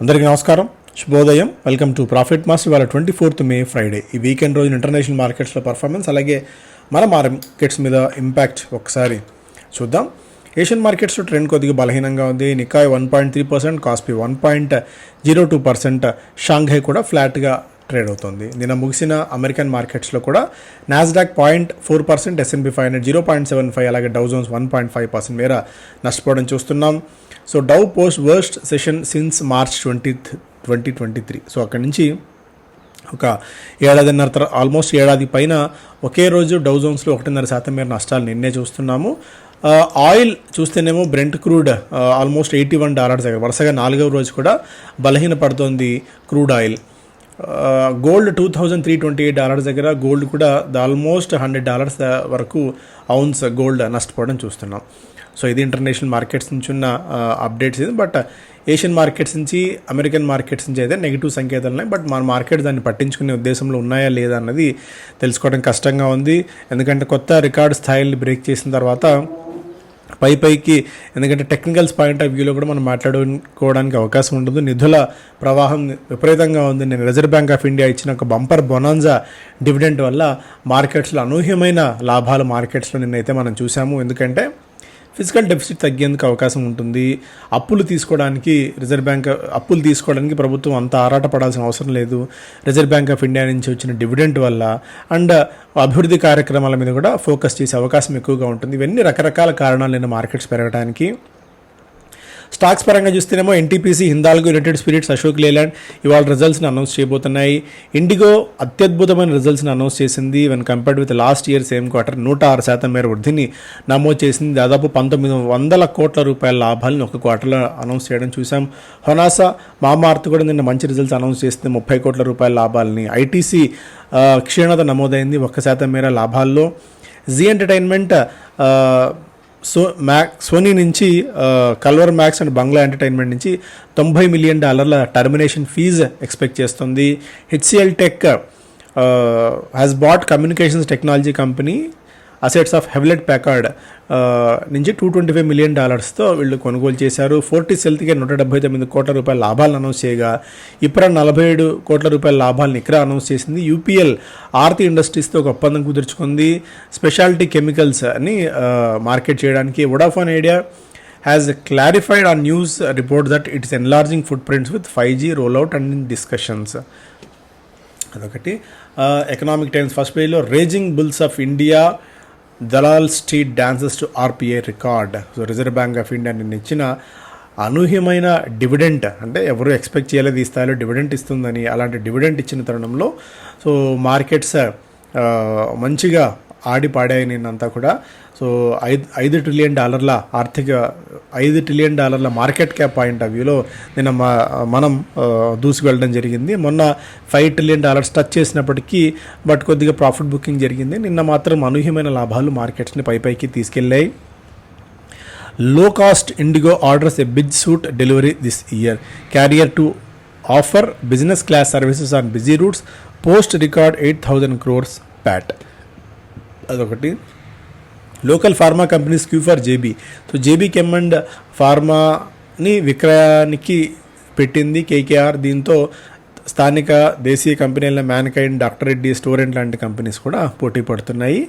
అందరికీ నమస్కారం. శుభోదయం. వెల్కమ్ టు ప్రాఫిట్ మాస్టర్ ఇవాళ ట్వంటీ ఫోర్త్ మే ఫ్రైడే ఈ వీకెండ్ రోజున ఇంటర్నేషనల్ మార్కెట్స్లో పర్ఫార్మెన్స్ అలాగే మన మార్కెట్స్ మీద ఇంపాక్ట్ ఒకసారి చూద్దాం. ఏషియన్ మార్కెట్స్లో ట్రెండ్ కొద్దిగా బలహీనంగా ఉంది. Nikkei one point three percent Kospi one point zero two percent Shanghai కూడా ఫ్లాట్గా ట్రేడ్ అవుతుంది. నిన్న ముగిసిన అమెరికన్ మార్కెట్స్లో కూడా Nasdaq point four percent S&P five hundred zero point seven five అలాగే Dow Jones one point five percent మేర నష్టపోవడం చూస్తున్నాం. So Dow post worst session since March twenty twenty twenty three so అక్కడి నుంచి ఒక ఏడాదిన్నర తర్వాత ఆల్మోస్ట్ ఏడాది పైన ఒకే రోజు డౌ జోన్స్లో ఒకటిన్నర శాతం మేర నష్టాలు నిన్నే చూస్తున్నాము. ఆయిల్ చూస్తేనేమో Brent crude almost eighty one dollars దగ్గర వరుసగా నాలుగవ రోజు కూడా బలహీన పడుతోంది crude oil gold two thousand three twenty eight dollars దగ్గర గోల్డ్ కూడా ఆల్మోస్ట్ హండ్రెడ్ డాలర్స్ వరకు అవున్స్ గోల్డ్ నష్టపోవడం చూస్తున్నాం. సో ఇది ఇంటర్నేషనల్ మార్కెట్స్ నుంచి ఉన్న అప్డేట్స్ ఇది. బట్ ఏషియన్ మార్కెట్స్ నుంచి అమెరికన్ మార్కెట్స్ నుంచి అయితే నెగిటివ్ సంకేతాలు ఉన్నాయి. బట్ మన మార్కెట్ దాన్ని పట్టించుకునే ఉద్దేశంలో ఉన్నాయా లేదా అన్నది తెలుసుకోవడం కష్టంగా ఉంది. ఎందుకంటే కొత్త రికార్డ్ స్థాయిల్ని బ్రేక్ చేసిన తర్వాత పై పైకి ఎందుకంటే టెక్నికల్స్ పాయింట్ ఆఫ్ వ్యూలో కూడా మనం మాట్లాడుకోవడానికి అవకాశం ఉండదు. నిధుల ప్రవాహం విపరీతంగా ఉంది. నేను రిజర్వ్ బ్యాంక్ ఆఫ్ ఇండియా ఇచ్చిన ఒక బంపర్ బొనాన్జా డివిడెంట్ వల్ల మార్కెట్స్లో అనూహ్యమైన లాభాలు మార్కెట్స్లో నిన్నైతే మనం చూసాము ఎందుకంటే ఫిజికల్ డెఫిసిట్ తగ్గేందుకు అవకాశం ఉంటుంది. అప్పులు తీసుకోవడానికి రిజర్వ్ బ్యాంక్ అప్పులు తీసుకోవడానికి ప్రభుత్వం అంత ఆరాట పడాల్సిన అవసరం లేదు. రిజర్వ్ బ్యాంక్ ఆఫ్ ఇండియా నుంచి వచ్చిన డివిడెంట్ వల్ల అండ్ అభివృద్ధి కార్యక్రమాల మీద కూడా ఫోకస్ చేసే అవకాశం ఎక్కువగా ఉంటుంది. ఇవన్నీ రకరకాల కారణాలు నేను మార్కెట్స్ పెరగడానికి స్టాక్స్ పరంగా చూస్తేనేమో NTPC Hindalco United Spirits Ashok Leyland ఇవాళ రిజల్ట్స్ని అనౌన్స్ చేయబోతున్నాయి. ఇండిగో అత్యద్భుతమైన రిజల్ట్స్ని అనౌన్స్ చేసింది. When compared with last year same quarter నూట ఆరు శాతం మేర వృద్ధిని నమోదు చేసింది. దాదాపు పంతొమ్మిది వందల కోట్ల రూపాయల లాభాలను ఒక క్వార్టర్లో అనౌన్స్ చేయడం చూసాం హొనాసా మామార్త్ కూడా నిన్న మంచి రిజల్ట్స్ అనౌన్స్ చేసింది. ముప్పై కోట్ల రూపాయల లాభాలని ఐటీసీ క్షీణత నమోదైంది ఒక్క శాతం మేర లాభాల్లో. Zee entertainment so mac Sony నుంచి Culver Max and Bangla entertainment నుంచి తొంభై మిలియన్ డాలర్ల టర్మినేషన్ ఫీజు ఎక్స్పెక్ట్ చేస్తుంది. HCL tech has bought communications technology company assets of Hewlett Packard నుంచి టూ ట్వంటీ ఫైవ్ మిలియన్ డాలర్స్తో వీళ్ళు కొనుగోలు చేశారు. ఫోర్టీస్ హెల్త్కి నూట డెబ్బై తొమ్మిది కోట్ల రూపాయల లాభాలను అనౌన్స్ చేయగా ఇప్రా నలభై ఏడు కోట్ల రూపాయల లాభాలను ఇక్రా అనౌన్స్ చేసింది. యూపీఎల్ ఆర్తి ఇండస్ట్రీస్తో ఒక ఒప్పందం కుదుర్చుకుంది. స్పెషాలిటీ కెమికల్స్ అని uh, మార్కెట్ చేయడానికి Vodafone Idea has clarified on news report that it's enlarging footprints with five G rollout and in discussions అదొకటి. ఎకనామిక్ టైమ్స్ ఫస్ట్ పేజ్లో raging bulls of India Dalal Street dances to RBI record. So Reserve Bank of India నిన్న ఇచ్చిన అనూహ్యమైన dividend అంటే ఎవరు expect చేయలేదు ఈ స్థాయిలో డివిడెంట్ ఇస్తుందని అలాంటి డివిడెంట్ ఇచ్చిన తరుణంలో సో మార్కెట్స్ మంచిగా ఆడి పాడాయి నేనంతా కూడా. సో ఐదు ఐదు ట్రిలియన్ డాలర్ల ఆర్థిక ఐదు ట్రిలియన్ డాలర్ల మార్కెట్ క్యాప్ పాయింట్ ఆఫ్ వ్యూలో నిన్న మా మనం దూసుకెళ్ళడం జరిగింది. మొన్న ఫైవ్ ట్రిలియన్ డాలర్స్ టచ్ చేసినప్పటికీ బట్ కొద్దిగా ప్రాఫిట్ బుకింగ్ జరిగింది. నిన్న మాత్రం అనూహ్యమైన లాభాలు మార్కెట్స్ని పై పైకి తీసుకెళ్ళాయి. Low cost IndiGo orders a biz suite delivery this year carrier to offer business class services on busy routes post record eight thousand crores PAT అదొకటి. Local pharma companies queue for JB. So JB Chem and ఫార్మాని విక్రయానికి పెట్టింది KKR. దీంతో స్థానిక దేశీయ కంపెనీల mankind doctor Reddy స్టోరెంట్ లాంటి companies కూడా పోటీ పడుతున్నాయి.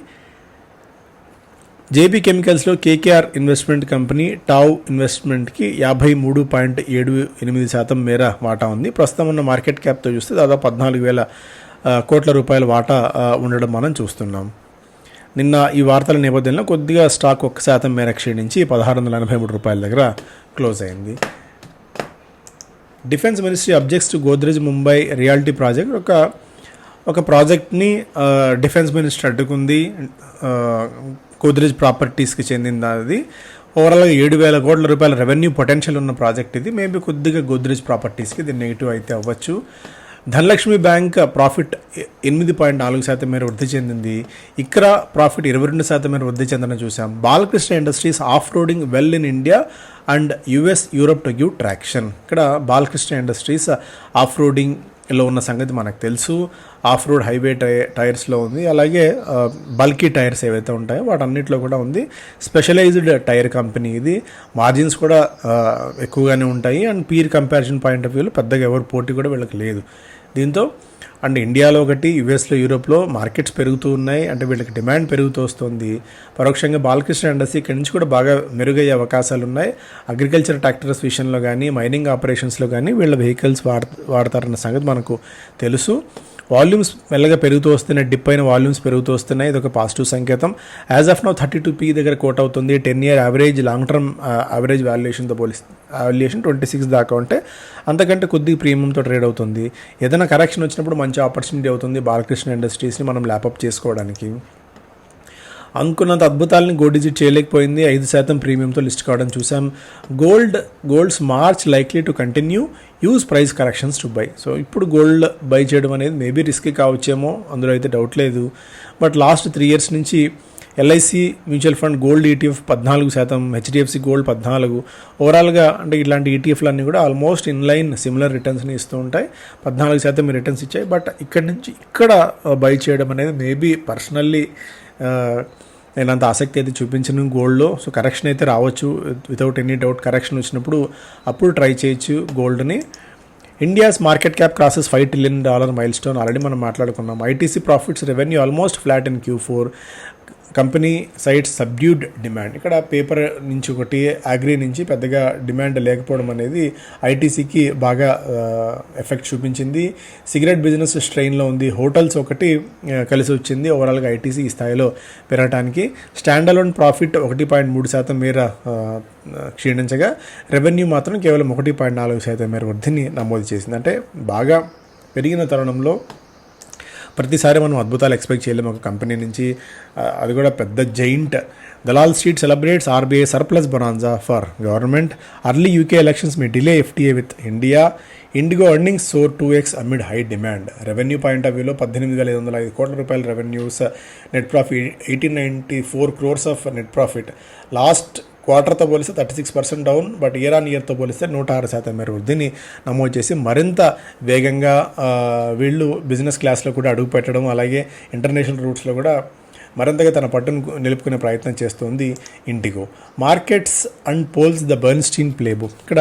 జేబీ కెమికల్స్లో కేకేఆర్ ఇన్వెస్ట్మెంట్ కంపెనీ టావ్ ఇన్వెస్ట్మెంట్కి యాభై మూడు పాయింట్ ఏడు ఎనిమిది శాతం మేర వాటా ఉంది. ప్రస్తుతం ఉన్న మార్కెట్ క్యాప్తో చూస్తే దాదాపు పద్నాలుగు వేల కోట్ల రూపాయల వాటా ఉండడం మనం చూస్తున్నాం. నిన్న ఈ వార్తల నేపథ్యంలో కొద్దిగా స్టాక్ ఒక్క శాతం మేర క్షీణించి పదహారు వందల ఎనభై మూడు రూపాయల దగ్గర క్లోజ్ అయింది. Defence ministry objects to Godrej Mumbai realty project ఒక ఒక ప్రాజెక్ట్ని డిఫెన్స్ మినిస్టర్ అడ్డుకుంది. గోద్రేజ్ ప్రాపర్టీస్కి చెందింది అది ఓవరాల్గా ఏడు వేల కోట్ల రూపాయల రెవెన్యూ పొటెన్షియల్ ఉన్న ప్రాజెక్ట్ ఇది. మేబీ కొద్దిగా గోద్రేజ్ ప్రాపర్టీస్కి ఇది నెగిటివ్ అయితే అవ్వచ్చు. ధనలక్ష్మి బ్యాంక్ ప్రాఫిట్ ఎనిమిది పాయింట్ నాలుగు శాతం మేర వృద్ధి చెందింది. ఇక్కడ ప్రాఫిట్ ఇరవై రెండు శాతం మేర వృద్ధి చెందడం చూసాం Balakrishna industries off roading well in India and US Europe to give traction. ఇక్కడ బాలకృష్ణ ఇండస్ట్రీస్ ఆఫ్ రోడింగ్ లో ఉన్న సంగతి మనకు తెలుసు. ఆఫ్ రోడ్ హైవే టై టైర్స్లో ఉంది. అలాగే బల్కీ టైర్స్ ఏవైతే ఉంటాయో వాటన్నిటిలో కూడా ఉంది. స్పెషలైజ్డ్ టైర్ కంపెనీ ఇది. మార్జిన్స్ కూడా ఎక్కువగానే ఉంటాయి. And peer comparison point of వ్యూలో పెద్దగా ఎవరు పోటీ కూడా వీళ్ళకి లేదు. దీంతో అండ్ ఇండియాలో ఒకటి యుఎస్లో యూరోప్లో మార్కెట్స్ పెరుగుతూ ఉన్నాయి. అంటే వీళ్ళకి డిమాండ్ పెరుగుతూ వస్తుంది. పరోక్షంగా బాలకృష్ణ ఇండస్ట్రీ ఇక్కడి నుంచి కూడా బాగా మెరుగయ్యే అవకాశాలు ఉన్నాయి. అగ్రికల్చర్ ట్రాక్టర్స్ విషయంలో కానీ మైనింగ్ ఆపరేషన్స్లో కానీ వీళ్ళ వెహికల్స్ వాడ వాడతారన్న సంగతి మనకు తెలుసు. వాల్యూమ్స్ మెల్లగా పెరుగుతూ వస్తున్నాయి డిప్ అయిన వాల్యూమ్స్ పెరుగుతూ వస్తున్నాయి. ఇది ఒక పాజిటివ్ సంకేతం. As of now thirty two P దగ్గర కోట్ అవుతుంది. Ten year average long term average వాల్యుయేషన్తో పోలిస్తే వాల్యుయేషన్ ట్వంటీ సిక్స్ దాకా ఉంటే అంతకంటే కొద్దిగా ప్రీమియంతో ట్రేడ్ అవుతుంది. ఏదైనా కరెక్షన్ వచ్చినప్పుడు మంచి ఆపర్చునిటీ అవుతుంది. బాలకృష్ణ ఇండస్ట్రీస్ని మనం ల్యాపప్ చేసుకోవడానికి. అనుకున్నంత అద్భుతాలని గోల్డ్ డిజిట్ చేయలేకపోయింది. ఐదు శాతం ప్రీమియంతో లిస్ట్ కావడం చూసాం. Gold gold's march likely to continue use price corrections to buy so ఇప్పుడు గోల్డ్ బై చేయడం అనేది మేబీ రిస్క్ కావచ్చేమో అందులో అయితే డౌట్ లేదు. బట్ లాస్ట్ త్రీ ఇయర్స్ నుంచి LIC mutual fund gold ETF పద్నాలుగు శాతం హెచ్డిఎఫ్సి గోల్డ్ పద్నాలుగు. ఓవరాల్గా అంటే ఇట్లాంటి ఈటీఎఫ్లు అన్నీ కూడా ఆల్మోస్ట్ ఇన్ లైన్ సిమిలర్ రిటర్న్స్ని ఇస్తూ ఉంటాయి. పద్నాలుగు శాతం రిటర్న్స్ ఇచ్చాయి. బట్ ఇక్కడ నుంచి ఇక్కడ uh, బై చేయడం అనేది మేబీ పర్సనల్లీ నేను అంత ఆసక్తి అయితే చూపించను గోల్డ్లో. సో కరెక్షన్ అయితే రావచ్చు. వితౌట్ ఎనీ డౌట్ కరెక్షన్ వచ్చినప్పుడు అప్పుడు ట్రై చేయొచ్చు గోల్డ్ని. India's market cap crosses five trillion dollar milestone already మనం మాట్లాడుకున్నాం. ITC profits revenue almost flat in Q four company side subdued demand. ఇక్కడ పేపర్ నుంచి ఒకటి అగ్రి నుంచి పెద్దగా డిమాండ్ లేకపోవడం అనేది ఐటీసీకి బాగా ఎఫెక్ట్ చూపించింది. సిగరెట్ బిజినెస్ స్ట్రెయిన్లో ఉంది. హోటల్స్ ఒకటి కలిసి వచ్చింది ఓవరాల్గా ఐటీసీ ఈ స్థాయిలో పెరగడానికి స్టాండ్ అలోన్ ప్రాఫిట్ ఒకటి పాయింట్ మూడు శాతం మేర క్షీణించగా రెవెన్యూ మాత్రం కేవలం ఒకటి పాయింట్ నాలుగు శాతం మేర వృద్ధిని నమోదు చేసింది. అంటే బాగా పెరిగిన తరుణంలో ప్రతిసారి మనం అద్భుతాలు ఎక్స్పెక్ట్ చేయలేము ఒక కంపెనీ నుంచి అది కూడా పెద్ద giant. Dalal street celebrates RBI surplus bonanza for government. Early UK elections may delay FTA with India. IndiGo earnings soar two x amid high demand revenue point of వ్యూలో పద్దెనిమిది వేల ఐదు వందల ఐదు కోట్ల రూపాయల revenues net profit eighteen ninety four crores of net profit last క్వార్టర్తో పోలిస్తే thirty six percent down but year on ఇయర్తో పోలిస్తే నూట ఆరు శాతం మేర వృద్ధిని నమోదు చేసి మరింత వేగంగా వీళ్ళు బిజినెస్ క్లాస్లో కూడా అడుగు పెట్టడం అలాగే ఇంటర్నేషనల్ రూట్స్లో కూడా మరింతగా తన పట్టును నిలుపుకునే ప్రయత్నం చేస్తోంది IndiGo markets and polls the Bernstein playbook ఇక్కడ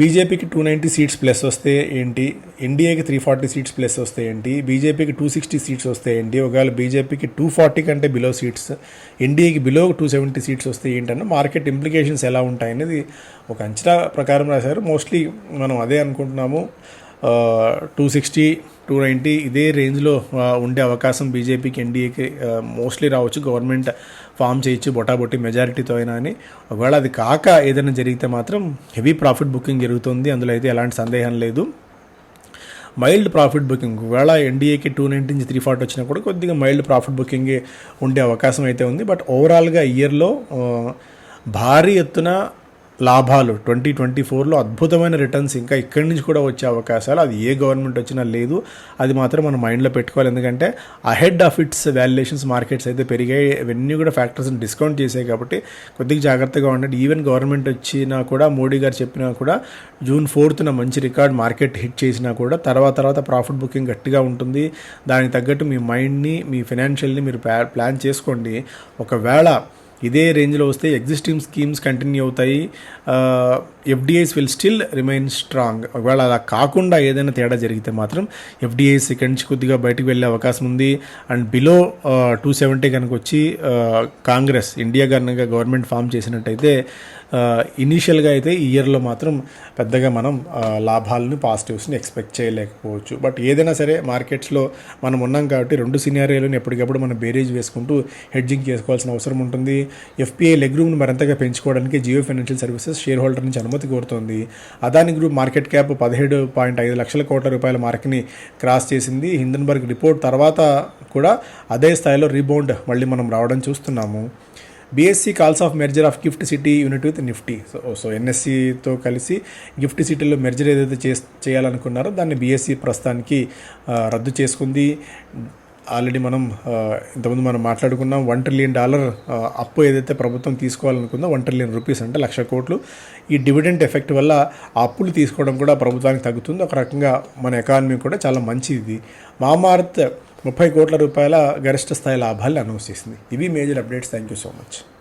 బీజేపీకి టూ నైంటీ సీట్స్ ప్లస్ వస్తే ఏంటి? ఎన్డీఏకి త్రీ ఫార్టీ సీట్స్ ప్లస్ వస్తే ఏంటి? బీజేపీకి టూ సిక్స్టీ సీట్స్ వస్తే ఏంటి? ఒకవేళ బీజేపీకి టూ ఫార్టీ కంటే బిలో సీట్స్ ఎన్డీఏకి బిలో టూ సెవెంటీ సీట్స్ వస్తే ఏంటంటే మార్కెట్ ఇంప్లికేషన్స్ ఎలా ఉంటాయనేది ఒక అంచనా ప్రకారం రాశారు. మోస్ట్లీ మనం అదే అనుకుంటున్నాము. టూ సిక్స్టీ టూ నైంటీ ఇదే రేంజ్లో ఉండే అవకాశం బీజేపీకి ఎన్డీఏకి మోస్ట్లీ రావచ్చు. గవర్నమెంట్ ఫామ్ చేయొచ్చు బొటాబొట్టి మెజారిటీతో అయినా అని. ఒకవేళ అది కాక ఏదైనా జరిగితే మాత్రం హెవీ ప్రాఫిట్ బుకింగ్ జరుగుతుంది. అందులో అయితే ఎలాంటి సందేహం లేదు. Mild profit booking. ఒకవేళ ఎన్డీఏకి టూ నైంటీ నుంచి త్రీ ఫార్టీ వచ్చినా కూడా కొద్దిగా మైల్డ్ ప్రాఫిట్ బుకింగ్ ఉండే అవకాశం అయితే ఉంది. బట్ ఓవరాల్గా ఇయర్లో భారీ ఎత్తున లాభాలు. ట్వంటీ ట్వంటీ ఫోర్లో అద్భుతమైన రిటర్న్స్ ఇంకా ఇక్కడి నుంచి కూడా వచ్చే అవకాశాలు. అది ఏ గవర్నమెంట్ వచ్చినా లేదు. అది మాత్రం మనం మైండ్లో పెట్టుకోవాలి. ఎందుకంటే ahead of its valuations markets అయితే పెరిగాయి. ఇవన్నీ కూడా ఫ్యాక్టర్స్ని డిస్కౌంట్ చేసాయి కాబట్టి కొద్దిగా జాగ్రత్తగా ఉండండి. ఈవెన్ గవర్నమెంట్ వచ్చినా కూడా మోడీ గారు చెప్పినా కూడా జూన్ ఫోర్త్న మంచి రికార్డ్ మార్కెట్ హిట్ చేసినా కూడా తర్వాత తర్వాత ప్రాఫిట్ బుకింగ్ గట్టిగా ఉంటుంది. దానికి తగ్గట్టు మీ మైండ్ని మీ ఫినాన్షియల్ని మీరు ప్లా- ప్లాన్ చేసుకోండి. ఒకవేళ ఇదే రేంజ్లో వస్తే ఎగ్జిస్టింగ్ స్కీమ్స్ కంటిన్యూ అవుతాయి. FDIs will still remain strong ఒకవేళ అలా కాకుండా ఏదైనా తేడా జరిగితే మాత్రం ఎఫ్డిఐస్ ఇక్కడి నుంచి కొద్దిగా బయటకు వెళ్ళే అవకాశం ఉంది. అండ్ బిలో టూ సెవెంటీ కనుక వచ్చి కాంగ్రెస్ ఇండియా కనుక గవర్నమెంట్ ఫామ్ చేసినట్టయితే ఇనీషియల్గా అయితే ఈ ఇయర్లో మాత్రం పెద్దగా మనం లాభాలను పాజిటివ్స్ని ఎక్స్పెక్ట్ చేయలేకపోవచ్చు. బట్ ఏదైనా సరే మార్కెట్స్లో మనం ఉన్నాం కాబట్టి రెండు సినారియోలను ఎప్పటికప్పుడు మనం బేరేజ్ వేసుకుంటూ హెడ్జింగ్ చేసుకోవాల్సిన అవసరం ఉంటుంది. ఎఫ్పిఐ లెగ్ రూమ్ను మరింతగా పెంచుకోవడానికి Jio financial services shareholder నుంచి అనుమతి కోరుతోంది. అదాని గ్రూప్ మార్కెట్ క్యాప్ పదిహేడు పాయింట్ ఐదు లక్షల కోట్ల రూపాయల మార్క్ని క్రాస్ చేసింది. హిందన్బర్గ్ రిపోర్ట్ తర్వాత కూడా అదే స్థాయిలో రీబౌండ్ మళ్ళీ మనం రావడం చూస్తున్నాము. BSE calls off merger of GIFT city unit with Nifty. So so ఎన్ఎస్సితో కలిసి గిఫ్ట్ సిటీలో మెర్జర్ ఏదైతే చే చేయాలనుకున్నారో దాన్ని బీఎస్సీ ప్రస్తుతానికి రద్దు చేసుకుంది. ఆల్రెడీ మనం ఇంతకుముందు మనం మాట్లాడుకున్నాం వన్ ట్రిలియన్ డాలర్ అప్పు ఏదైతే ప్రభుత్వం తీసుకోవాలనుకుందో వన్ ట్రిలియన్ రూపీస్ అంటే లక్ష కోట్లు. ఈ డివిడెంట్ ఎఫెక్ట్ వల్ల ఆ అప్పులు తీసుకోవడం కూడా ప్రభుత్వానికి తగ్గుతుంది. ఒక రకంగా మన ఎకానమీ కూడా చాలా మంచిది. మామార్త్ ముప్పై కోట్ల రూపాయల గరిష్ట స్థాయి లాభాలు అనౌన్స్ చేసింది. ఇవి major updates. Thank you so much.